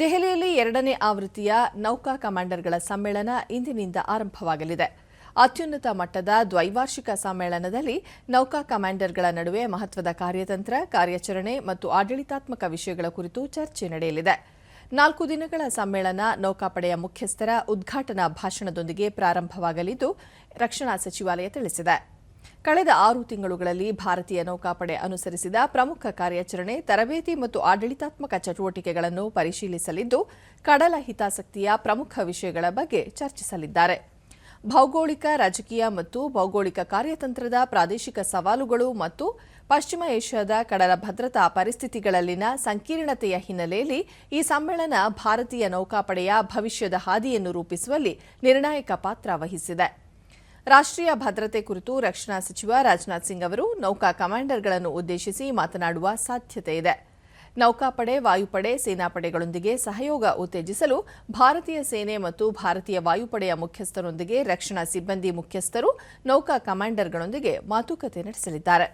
ದೆಹಲಿಯಲ್ಲಿ ಎರಡನೇ ಆವೃತ್ತಿಯ ನೌಕಾ ಕಮಾಂಡರ್ಗಳ ಸಮ್ಮೇಳನ ಇಂದಿನಿಂದ ಆರಂಭವಾಗಲಿದೆ. ಅತ್ಯುನ್ನತ ಮಟ್ಟದ ದ್ವೈವಾರ್ಷಿಕ ಸಮ್ಮೇಳನದಲ್ಲಿ ನೌಕಾ ಕಮಾಂಡರ್ಗಳ ನಡುವೆ ಮಹತ್ವದ ಕಾರ್ಯತಂತ್ರ, ಕಾರ್ಯಾಚರಣೆ ಮತ್ತು ಆಡಳಿತಾತ್ಮಕ ವಿಷಯಗಳ ಕುರಿತು ಚರ್ಚೆ ನಡೆಯಲಿದೆ. ನಾಲ್ಕು ದಿನಗಳ ಸಮ್ಮೇಳನ ನೌಕಾಪಡೆಯ ಮುಖ್ಯಸ್ಥರ ಉದ್ಘಾಟನಾ ಭಾಷಣದೊಂದಿಗೆ ಪ್ರಾರಂಭವಾಗಲಿದ್ದು, ರಕ್ಷಣಾ ಸಚಿವಾಲಯ ತಿಳಿಸಿದೆ. ಕಳೆದ ಆರು ತಿಂಗಳುಗಳಲ್ಲಿ ಭಾರತೀಯ ನೌಕಾಪಡೆ ಅನುಸರಿಸಿದ ಪ್ರಮುಖ ಕಾರ್ಯಾಚರಣೆ, ತರಬೇತಿ ಮತ್ತು ಆಡಳಿತಾತ್ಮಕ ಚಟುವಟಿಕೆಗಳನ್ನು ಪರಿಶೀಲಿಸಲಿದ್ದು, ಕಡಲ ಹಿತಾಸಕ್ತಿಯ ಪ್ರಮುಖ ವಿಷಯಗಳ ಬಗ್ಗೆ ಚರ್ಚಿಸಲಿದ್ದಾರೆ. ಭೌಗೋಳಿಕ, ರಾಜಕೀಯ ಮತ್ತು ಭೌಗೋಳಿಕ ಕಾರ್ಯತಂತ್ರದ ಪ್ರಾದೇಶಿಕ ಸವಾಲುಗಳು ಮತ್ತು ಪಶ್ಚಿಮ ಏಷ್ಯಾದ ಕಡಲ ಭದ್ರತಾ ಪರಿಸ್ಥಿತಿಗಳಲ್ಲಿನ ಸಂಕೀರ್ಣತೆಯ ಹಿನ್ನೆಲೆಯಲ್ಲಿ ಈ ಸಮ್ಮೇಳನ ಭಾರತೀಯ ನೌಕಾಪಡೆಯ ಭವಿಷ್ಯದ ಹಾದಿಯನ್ನು ರೂಪಿಸುವಲ್ಲಿ ನಿರ್ಣಾಯಕ ಪಾತ್ರ ವಹಿಸಿದೆ. ರಾಷ್ಟ್ರೀಯ ಭದ್ರತೆ ಕುರಿತು ರಕ್ಷಣಾ ಸಚಿವ ರಾಜನಾಥ್ ಸಿಂಗ್ ಅವರು ನೌಕಾ ಕಮಾಂಡರ್ಗಳನ್ನು ಉದ್ದೇಶಿಸಿ ಮಾತನಾಡುವ ಸಾಧ್ಯತೆ ಇದೆ. ನೌಕಾಪಡೆ, ವಾಯುಪಡೆ, ಸೇನಾಪಡೆಗಳೊಂದಿಗೆ ಸಹಯೋಗ ಉತ್ತೇಜಿಸಲು ಭಾರತೀಯ ಸೇನೆ ಮತ್ತು ಭಾರತೀಯ ವಾಯುಪಡೆಯ ಮುಖ್ಯಸ್ಥರೊಂದಿಗೆ ರಕ್ಷಣಾ ಸಿಬ್ಬಂದಿ ಮುಖ್ಯಸ್ಥರು ನೌಕಾ ಕಮಾಂಡರ್ಗಳೊಂದಿಗೆ ಮಾತುಕತೆ ನಡೆಸಲಿದ್ದಾರೆ.